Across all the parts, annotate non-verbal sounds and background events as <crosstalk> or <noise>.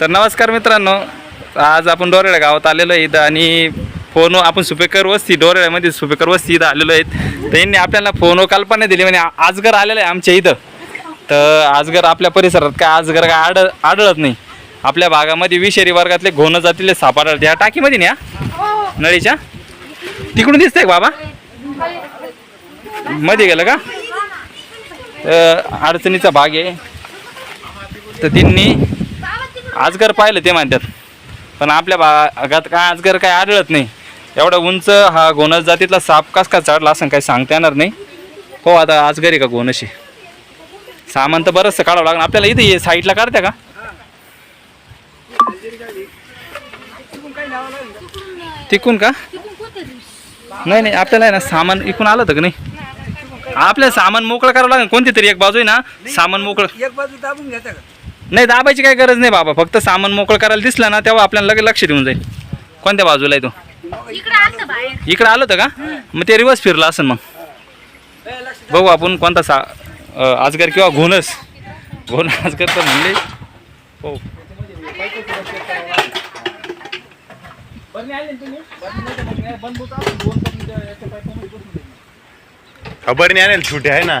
तर नमस्कार मित्रांनो आज आपण डोरेळ्या गावात आलेलो आहे इथं आणि फोन आपण सुपेकर वस्ती डोरेळ्यामध्ये सुपेकर वस्ती इथं आलेलो आहेत. तर यांनी आपल्याला फोन कल्पना दिली म्हणजे आजगर आलेलं आहे आमच्या इथं. तर आजगर आपल्या परिसरात काय आजगर काय आढळ आढळत नाही. आपल्या भागामध्ये विषारी वर्गातले घोणं जातीले साप आढळते ह्या टाकीमध्ये ना नळीच्या. तिकडून दिसतंय आहे बाबा? मध्ये गेलं का? अडचणीचा भाग आहे. तर त्यांनी आजगर पाहिलं ते म्हणतात. पण आपल्या भागात काय आजगर काय आढळत नाही. एवढा उंच हा गोनस जातीतला साप कस का चढला असं काही सांगता येणार नाही. हो आता आजगर आहे का गोनशी? सामान तर बरंचसं काढावं लागणार. आपल्याला इथे साईडला काढत्या का? तिकून का? नाही नाही आपल्याला आहे ना सामान इकून आलं होतं का नाही? आपल्याला सामान मोकळं करावं लागेल. कोणती तरी एक बाजू आहे ना? सामान मोकळं. एक बाजू दाबून घेता का? नाही दाबायची काही गरज नाही बाबा. फक्त सामान मोकळं करायला दिसलं ना तेव्हा आपल्याला लगेच लक्ष देऊन जाईल. कोणत्या बाजूला आहे तो? इकडे आलं आलं होतं का? मग ते रिवर्स फिरलं असेल मग. बघू आपण कोणता सा आजगर किंवा घोणस घोण आजगर तर म्हणले. हो. खबर नाही आणेल छोटे आहे ना.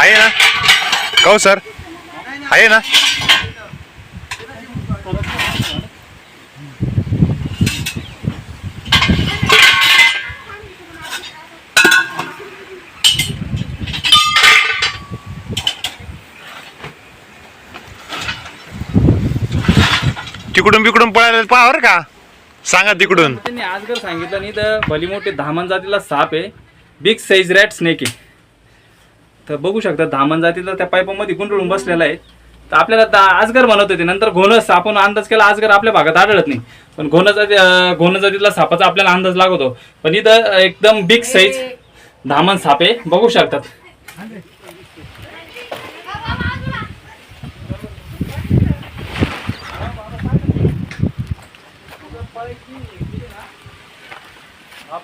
आहे ना? कहो सर? आहे ना? तिकडून बिकडून पळायला पावर का. सांगा तिकडून. त्यांनी आजगर सांगितलं नाही तर भली मोठे धामण जातीला साप आहे. बिग साईज रॅट स्नेक आहे. तर बघू शकता धामण जातीला त्या पाईपामध्ये गुंडळून बसलेला आहे. तर आपल्याला दा- आजगर म्हणत होते नंतर घोणस आपण अंदाज केला आजगर आपल्या भागात आढळत नाही. पण घोण जाती घोण जातीतला सापाचा आपल्याला अंदाज लागतो. पण इथं एकदम बिग साईज धामण साप आहे. बघू शकतात तिकडून लक्ष द्या तिकडून लक्ष द्या माग वय ना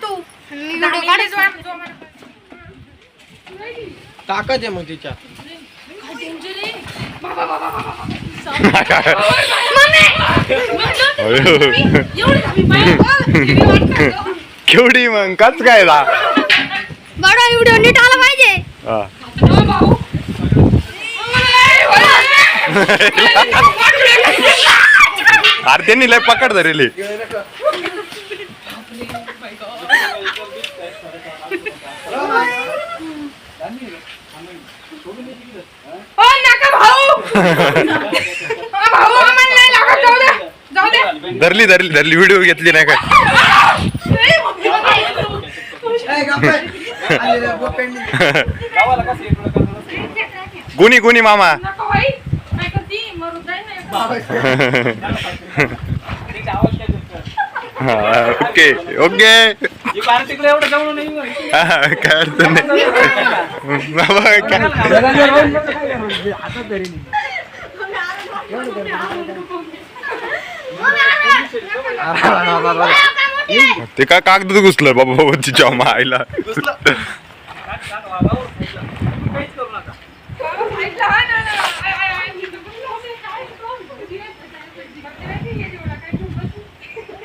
तू ताकद आहे मग तिच्या केवढी मग? कच काय बडा व्हिडिओ नीट आला पाहिजे. हा. अरे त्यांनी लय पकड धरेली. धरली धरली धरली व्हिडिओ घेतली नाही काय पेंडली. <laughs> गुणी गुणी मामा नका भाई काय करती मरून जाईल ना हा, ओके ओके. काय अडचण नाही. बाबा काय ते काय कागद घुसलं बाबा तिच्या मायला?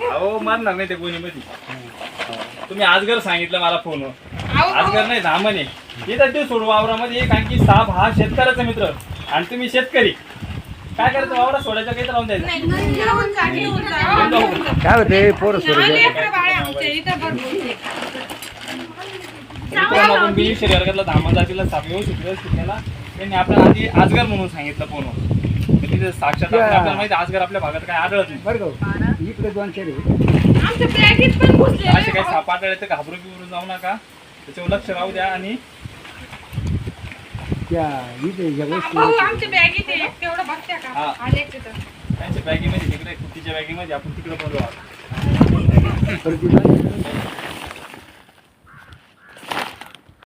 अहो मारणार नाही ते कोणी मध्ये तुम्ही आजगर सांगितलं मला फोनवर अहो, आजगर नाही धामणे. इथं ते सोडू वावरामध्ये कारण की साप हा शेतकऱ्याचा मित्र. आणि तुम्ही शेतकरी. काय करायचं वावरा सोडायचं काही लावून द्यायचं. काय होते? पोरं हा, लेकरं बाळे आमचे इथं भरपूर आहे. मित्रांनो, आपण बी शरीरातला धामा जातीला साप येऊ शिकलो शिकण्याला त्यांनी आपल्याला आधी आजगर म्हणून सांगितलं फोनवर. तिथे साक्षात आपण- आपल्याला माहिती आहे, आजगर आपल्या भागात काय आढळत नाही. बरं का इकडे दोन चार आमच्या बॅगेत पण घुसलेलं असे काही आहे. साप आढळले तर घाबरू बिबरून जाऊ नका. त्याच्यावर लक्ष राहू द्या आणि हा. त्यांच्या बॅगेमध्ये तिकडे बॅगेमध्ये आपण तिकडे पण जाऊ प्रतिभा